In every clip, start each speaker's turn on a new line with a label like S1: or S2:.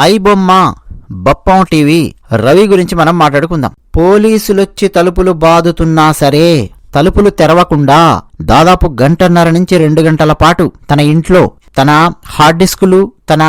S1: IBomma Bappam TV Ravi గురించి మనం మాట్లాడుకుందాం. పోలీసులొచ్చి తలుపులు బాదుతున్నా సరే తలుపులు తెరవకుండా దాదాపు గంటన్నర నుంచి రెండు గంటల పాటు తన ఇంట్లో తన హార్డ్ డిస్కులు తన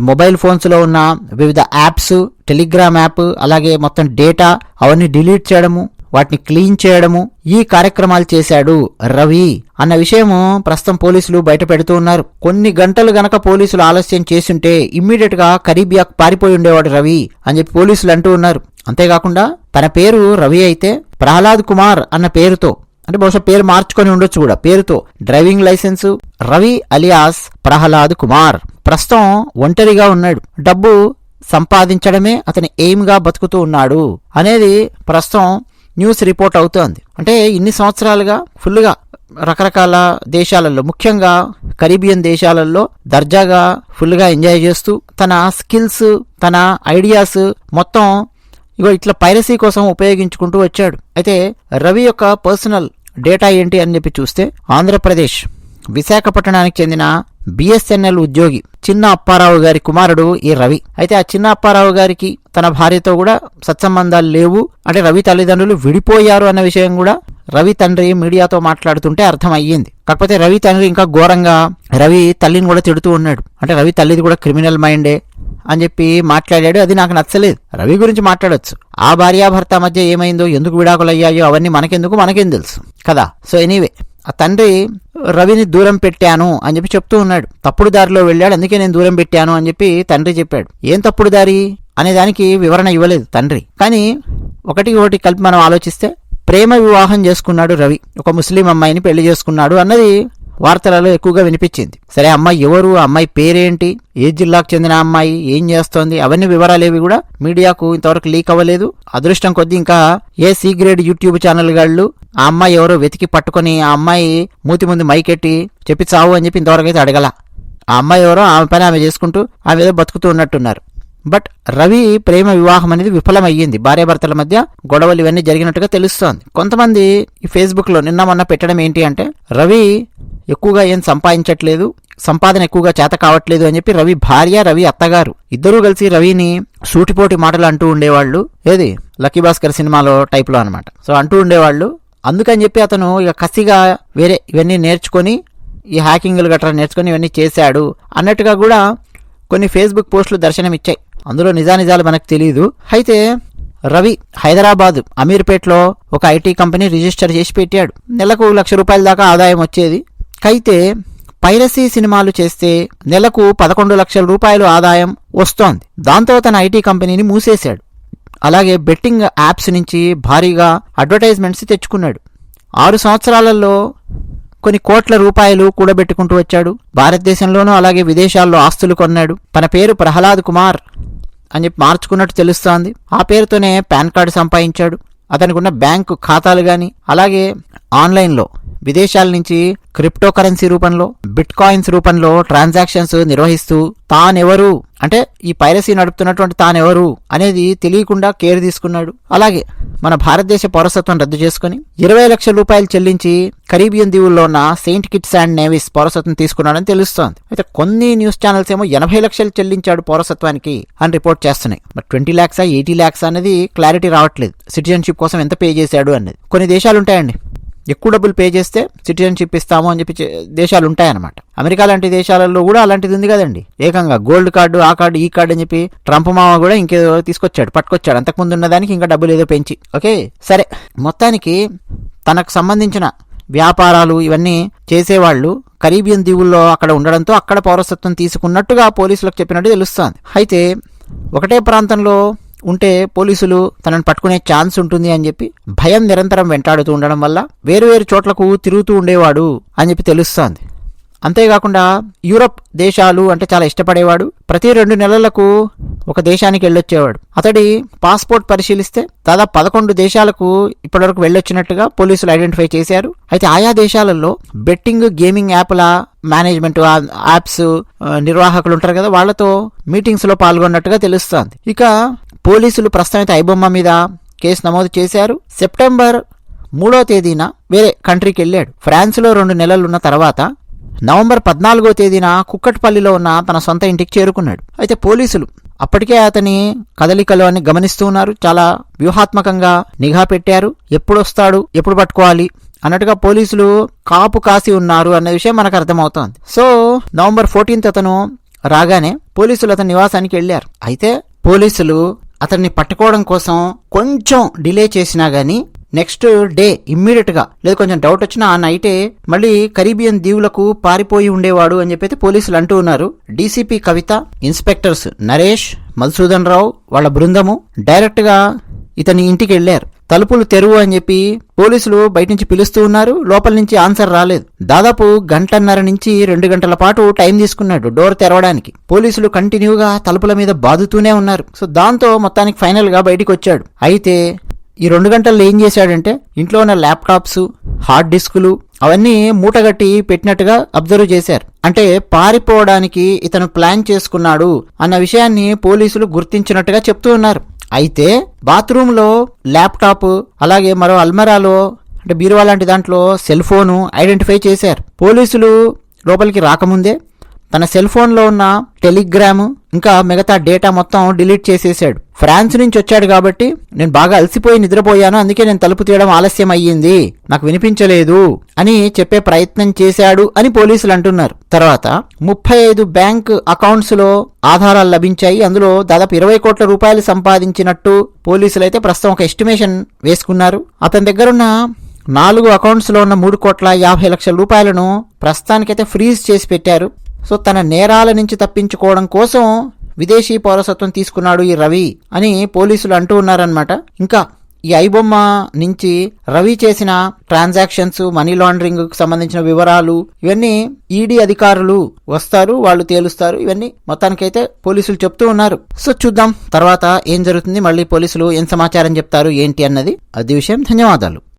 S1: మొబైల్ ఫోన్స్లో ఉన్న వివిధ యాప్స్ టెలిగ్రామ్ యాప్ అలాగే మొత్తం డేటా అవన్నీ డిలీట్ చేయడము వాటిని క్లీన్ చేయడము ఈ కార్యక్రమాలు చేశాడు రవి అన్న విషయము ప్రస్తుతం పోలీసులు బయట పెడుతూ ఉన్నారు. కొన్ని గంటలు గనక పోలీసులు ఆలస్యం చేసుంటే ఇమ్మీడియట్గా కరీబియాకు పారిపోయి ఉండేవాడు రవి అని చెప్పి పోలీసులు అంటూ ఉన్నారు. అంతేకాకుండా తన పేరు రవి అయితే ప్రహ్లాద్ కుమార్ అన్న పేరుతో అంటే బహుశా పేరు మార్చుకొని ఉండొచ్చు కూడా పేరుతో driving licence Ravi alias Prahlad Kumar. ప్రస్తుతం ఒంటరిగా ఉన్నాడు. డబ్బు సంపాదించడమే అతని ఎయిమ్గా బతుకుతూ ఉన్నాడు అనేది ప్రస్తుతం న్యూస్ రిపోర్ట్ అవుతోంది. అంటే ఇన్ని సంవత్సరాలుగా ఫుల్గా రకరకాల దేశాలలో ముఖ్యంగా కరీబియన్ దేశాలలో దర్జాగా ఫుల్గా ఎంజాయ్ చేస్తూ తన స్కిల్స్ తన ఐడియాస్ మొత్తం ఇగో ఇట్లా పైరసీ కోసం ఉపయోగించుకుంటూ వచ్చాడు. అయితే రవి యొక్క పర్సనల్ డేటా ఏంటి అని చెప్పి చూస్తే ఆంధ్రప్రదేశ్. విశాఖపట్నానికి చెందిన బిఎస్ఎన్ఎల్ ఉద్యోగి చిన్న అప్పారావు గారి కుమారుడు ఈ రవి. అయితే ఆ చిన్న అప్పారావు గారికి తన భార్యతో కూడా సత్సంబంధాలు లేవు. అంటే రవి తల్లిదండ్రులు విడిపోయారు అన్న విషయం కూడా రవి తండ్రి మీడియాతో మాట్లాడుతుంటే అర్థమయ్యింది. కాకపోతే రవి తండ్రి ఇంకా ఘోరంగా రవి తల్లిని కూడా తిడుతూ ఉన్నాడు. అంటే రవి తల్లిది కూడా క్రిమినల్ మైండే అని చెప్పి మాట్లాడాడు. అది నాకు నచ్చలేదు. రవి గురించి మాట్లాడొచ్చు. ఆ భార్యాభర్త మధ్య ఏమైందో ఎందుకు విడాకులయ్యాయో అవన్నీ మనకెందుకు? మనకేం తెలుసు. కదా? So anyway. ఆ తండ్రి రవిని దూరం పెట్టాను అని చెప్పి చెప్తూ ఉన్నాడు. తప్పుడు దారిలో వెళ్ళాడు అందుకే నేను దూరం పెట్టాను అని చెప్పి తండ్రి చెప్పాడు. ఏం తప్పుడు దారి? అనే దానికి వివరణ ఇవ్వలేదు తండ్రి. కానీ ఒకటి ఒకటి కలిపి మనం ఆలోచిస్తే ప్రేమ వివాహం చేసుకున్నాడు రవి. ఒక ముస్లిం అమ్మాయిని పెళ్ళి చేసుకున్నాడు అన్నది వార్తలలో ఎక్కువగా వినిపించింది. సరే అమ్మాయి ఎవరు? ఆ అమ్మాయి పేరేంటి? ఏ జిల్లాకు చెందిన అమ్మాయి? ఏం చేస్తోంది? అవన్నీ వివరాలేవి కూడా మీడియాకు ఇంతవరకు లీక్ అవ్వలేదు. అదృష్టం కొద్దీ ఇంకా ఏ సి గ్రేడ్ యూట్యూబ్ ఛానల్ గాళ్ళు ఆ అమ్మాయి ఎవరో వెతికి పట్టుకొని ఆ అమ్మాయి మూతి ముందు మైకెట్టి చెప్పి చావు అని చెప్పి ఇంతవరకు అయితే అడగల. ఆ అమ్మాయి ఎవరో ఆమె పని ఆమె చేసుకుంటూ ఆమె ఏదో బతుకుతూ ఉన్నట్టున్నారు. బట్ రవి ప్రేమ వివాహం అనేది విఫలమయ్యింది. భార్యాభర్తల మధ్య గొడవలు ఇవన్నీ జరిగినట్టుగా తెలుస్తోంది. కొంతమంది ఈ ఫేస్బుక్ నిన్న మొన్న పెట్టడం ఏంటి అంటే రవి ఎక్కువగా ఏం సంపాదించట్లేదు సంపాదన ఎక్కువగా చేత కావట్లేదు అని చెప్పి రవి భార్య రవి అత్తగారు ఇద్దరూ కలిసి రవిని సూటిపోటి మాటలు అంటూ ఉండేవాళ్ళు. ఏది? లక్కీ భాస్కర్ సినిమాలో టైప్లో అనమాట సో అంటూ ఉండేవాళ్ళు. అందుకని చెప్పి అతను ఇక కసిగా వేరే ఇవన్నీ నేర్చుకొని ఈ హ్యాకింగ్లు గట్రా నేర్చుకొని ఇవన్నీ చేశాడు అన్నట్టుగా కూడా కొన్ని ఫేస్బుక్ పోస్టులు దర్శనమిచ్చాయి. అందులో నిజానిజాలు మనకు తెలియదు అయితే రవి హైదరాబాద్ అమీర్పేట్లో ఒక ఐటీ కంపెనీ రిజిస్టర్ చేసి పెట్టాడు. నెలకు లక్ష రూపాయల దాకా ఆదాయం వచ్చేది. అయితే పైరసీ సినిమాలు చేస్తే నెలకు పదకొండు లక్షల రూపాయలు ఆదాయం వస్తోంది. దాంతో తన ఐటీ కంపెనీని మూసేశాడు. అలాగే బెట్టింగ్ యాప్స్ నుంచి భారీగా అడ్వర్టైజ్మెంట్స్ తెచ్చుకున్నాడు. ఆరు సంవత్సరాలలో కొన్ని కోట్ల రూపాయలు కూడబెట్టుకుంటూ వచ్చాడు. భారతదేశంలోనూ అలాగే విదేశాల్లో ఆస్తులు కొన్నాడు. తన పేరు ప్రహ్లాద్ కుమార్ అని చెప్పి మార్చుకున్నట్టు తెలుస్తోంది. ఆ పేరుతోనే పాన్ కార్డు సంపాదించాడు. అతనికి ఉన్న బ్యాంకు ఖాతాలు కానీ అలాగే ఆన్లైన్లో విదేశాల నుంచి క్రిప్టో కరెన్సీ రూపంలో బిట్ కాయిన్స్ రూపంలో ట్రాన్సాక్షన్స్ నిర్వహిస్తూ తానెవరు? అంటే ఈ పైరసీ నడుపుతున్నటువంటి తానెవరు? అనేది తెలియకుండా కేర్ తీసుకున్నాడు. అలాగే మన భారతదేశ పౌరసత్వం రద్దు చేసుకుని ఇరవై లక్షల రూపాయలు చెల్లించి కరీబియన్ దీవుల్లో ఉన్న సెయింట్ కిట్స్ అండ్ నేవీస్ పౌరసత్వం తీసుకున్నాడని తెలుస్తోంది. అయితే కొన్ని న్యూస్ ఛానల్స్ ఏమో ఎనభై లక్షలు చెల్లించాడు పౌరసత్వానికి అని రిపోర్ట్ చేస్తున్నాయి. మరి ట్వంటీ ల్యాక్సా ఎయిటీ ల్యాక్స్ అనేది క్లారిటీ రావట్లేదు. సిటిజన్షిప్ కోసం ఎంత పే చేశాడు అనేది కొన్ని దేశాలు ఉంటాయండి. ఎక్కువ డబ్బులు పే చేస్తే సిటిజన్షిప్ ఇస్తాము అని చెప్పి దేశాలు ఉంటాయన్నమాట. అమెరికా లాంటి దేశాలలో కూడా అలాంటిది ఉంది కదండి. ఏకంగా గోల్డ్ కార్డు ఆ కార్డు ఈ కార్డు అని చెప్పి ట్రంప్ మామ కూడా ఇంకేదో తీసుకొచ్చాడు పట్టుకొచ్చాడు. అంతకుముందు ఉన్నదానికి ఇంకా డబ్బులు ఏదో పెంచి. ఓకే? సరే. మొత్తానికి తనకు సంబంధించిన వ్యాపారాలు ఇవన్నీ చేసేవాళ్ళు కరీబియన్ దీవుల్లో అక్కడ ఉండడంతో అక్కడ పౌరసత్వం తీసుకున్నట్టుగా పోలీసులకు చెప్పినట్టు తెలుస్తోంది. అయితే ఒకటే ప్రాంతంలో ఉంటే పోలీసులు తనను పట్టుకునే ఛాన్స్ ఉంటుంది అని చెప్పి భయం నిరంతరం వెంటాడుతూ ఉండడం వల్ల వేరు వేరు చోట్లకు తిరుగుతూ ఉండేవాడు అని చెప్పి తెలుస్తోంది. అంతేకాకుండా యూరప్ దేశాలు అంటే చాలా ఇష్టపడేవాడు. ప్రతి రెండు నెలలకు ఒక దేశానికి వెళ్ళొచ్చేవాడు. అతడి పాస్పోర్ట్ పరిశీలిస్తే దాదాపు పదకొండు దేశాలకు ఇప్పటివరకు వెళ్ళొచ్చినట్టుగా పోలీసులు ఐడెంటిఫై చేశారు. అయితే ఆయా దేశాలలో బెట్టింగ్ గేమింగ్ యాప్ల మేనేజ్మెంట్ యాప్స్ నిర్వాహకులు ఉంటారు కదా వాళ్ళతో మీటింగ్స్లో పాల్గొన్నట్టుగా తెలుస్తోంది. ఇక పోలీసులు ప్రస్తుతం ఐబొమ్మ మీద కేసు నమోదు చేశారు. సెప్టెంబర్ మూడో తేదీన వేరే కంట్రీకి వెళ్ళాడు. ఫ్రాన్స్లో రెండు నెలలు ఉన్న తర్వాత నవంబర్ పద్నాలుగో తేదీన కుక్కట్పల్లిలో ఉన్న తన సొంత ఇంటికి చేరుకున్నాడు. అయితే పోలీసులు అప్పటికే అతని కదలికలు అని గమనిస్తూ ఉన్నారు. చాలా వ్యూహాత్మకంగా నిఘా పెట్టారు. ఎప్పుడొస్తాడు? ఎప్పుడు పట్టుకోవాలి? అన్నట్టుగా పోలీసులు కాపు కాసి ఉన్నారు అన్న విషయం మనకు అర్థమవుతోంది. సో నవంబర్ ఫోర్టీన్త్ అతను రాగానే పోలీసులు అతని నివాసానికి వెళ్ళారు. అయితే పోలీసులు అతన్ని పట్టుకోవడం కోసం కొంచెం డిలే చేసినా గానీ నెక్స్ట్ డే ఇమ్మీడియట్గా లేదు కొంచెం డౌట్ వచ్చినా ఆ నైటే మళ్ళీ కరీబియన్ దీవులకు పారిపోయి ఉండేవాడు అని చెప్పి పోలీసులు అంటూ ఉన్నారు. డీసీపీ కవిత ఇన్స్పెక్టర్స్ నరేష్ మధుసూదన్ రావు వాళ్ళ బృందము డైరెక్ట్గా ఇతని ఇంటికి వెళ్ళారు తలుపులు తెరువు అని చెప్పి పోలీసులు బయట నుంచి పిలుస్తూ ఉన్నారు. లోపల నుంచి ఆన్సర్ రాలేదు. దాదాపు గంటన్నర నుంచి రెండు గంటల పాటు టైం తీసుకున్నాడు డోర్ తెరవడానికి. పోలీసులు కంటిన్యూగా తలుపుల మీద బాదుతూనే ఉన్నారు. సో దాంతో మొత్తానికి ఫైనల్గా బయటికి వచ్చాడు. అయితే ఈ రెండు గంటల్లో ఏం చేశాడంటే ఇంట్లో ఉన్న ల్యాప్టాప్స్ హార్డ్ డిస్కులు అవన్నీ మూటగట్టి పెట్టినట్టుగా అబ్జర్వ్ చేశారు. అంటే పారిపోవడానికి ఇతను ప్లాన్ చేసుకున్నాడు అన్న విషయాన్ని పోలీసులు గుర్తించినట్టుగా చెప్తూ ఉన్నారు. అయితే బాత్రూంలో ల్యాప్టాప్ అలాగే మరో అల్మరాలో అంటే బీరువా లాంటి దాంట్లో సెల్ ఫోను ఐడెంటిఫై చేశారు. పోలీసులు లోపలికి రాకముందే తన సెల్ ఫోన్లో ఉన్న టెలిగ్రామ్ ఇంకా మిగతా డేటా మొత్తం డిలీట్ చేసేసాడు. ఫ్రాన్స్ నుంచి వచ్చాడు కాబట్టి నేను బాగా అలసిపోయి నిద్రపోయాను అందుకే నేను తలుపు తీయడం ఆలస్యం అయ్యింది. నాకు వినిపించలేదు అని చెప్పే ప్రయత్నం చేశాడు అని పోలీసులు అంటున్నారు. తర్వాత ముప్పై ఐదు బ్యాంక్ అకౌంట్స్లో ఆధారాలు లభించాయి. అందులో దాదాపు ఇరవై కోట్ల రూపాయలు సంపాదించినట్టు పోలీసులు అయితే ప్రస్తుతం ఒక ఎస్టిమేషన్ వేసుకున్నారు. అతని దగ్గరున్న నాలుగు అకౌంట్స్లో ఉన్న మూడు కోట్ల యాభై లక్షల రూపాయలను ప్రస్తుతానికైతే ఫ్రీజ్ చేసి పెట్టారు. సో తన నేరాల నుంచి తప్పించుకోవడం కోసం విదేశీ పౌరసత్వం తీసుకున్నాడు ఈ రవి అని పోలీసులు అంటూ ఉన్నారనమాట ఇంకా ఈ ఐబొమ్మ నుంచి రవి చేసిన ట్రాన్సాక్షన్స్ మనీ లాండరింగ్ సంబంధించిన వివరాలు ఇవన్నీ ఈడీ అధికారులు వస్తారు వాళ్ళు తేలుస్తారు ఇవన్నీ మొత్తానికైతే పోలీసులు చెప్తూ ఉన్నారు. సో చూద్దాం తర్వాత ఏం జరుగుతుంది మళ్ళీ పోలీసులు ఏం సమాచారం చెప్తారు ఏంటి అన్నది. అది విషయం ధన్యవాదాలు.